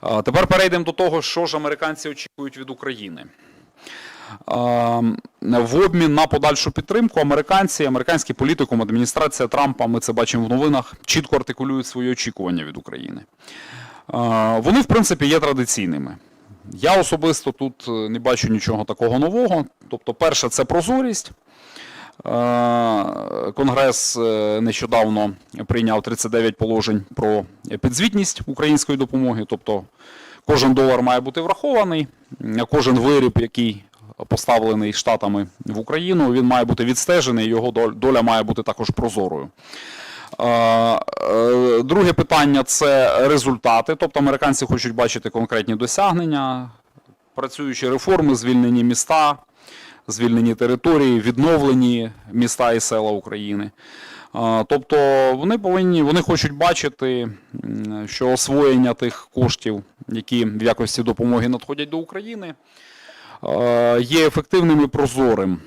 Тепер перейдемо до того, що ж американці очікують від України. В обмін на подальшу підтримку американці, американський політикум, адміністрація Трампа, ми це бачимо в новинах, чітко артикулюють свої очікування від України. Вони, в принципі, є традиційними. Я особисто тут е, не бачу нічого такого нового. Тобто, перше, це прозорість. Е, Конгрес е, нещодавно прийняв 39 положень про підзвітність української допомоги. Тобто кожен долар має бути врахований, е, кожен виріб, який поставлений штатами в Україну, він має бути відстежений, його доля має бути також прозорою. Друге питання це результати. Тобто американці хочуть бачити конкретні досягнення, працюючі реформи, звільнені міста, звільнені території, відновлені міста і села України. Тобто вони повинні, вони хочуть бачити, що освоєння тих коштів, які в якості допомоги надходять до України, є ефективним і прозорим.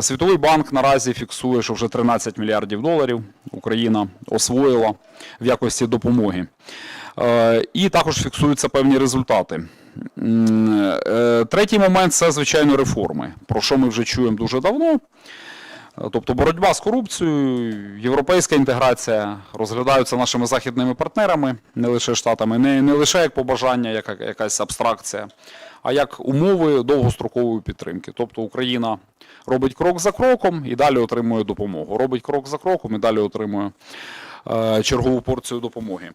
Світовий банк наразі фіксує, що вже 13 мільярдів доларів Україна освоїла в якості допомоги. І також фіксуються певні результати. Е, Третій момент це, звичайно, реформи, про що ми вже чуємо дуже давно. Е, Тобто боротьба з корупцією, європейська інтеграція розглядаються нашими західними партнерами, не лише штатами, не, не лише як побажання, як якась абстракція, а як умови довгострокової підтримки. Тобто Україна робить крок за кроком і далі отримує допомогу. Робить крок за кроком і далі отримує е, чергову порцію допомоги.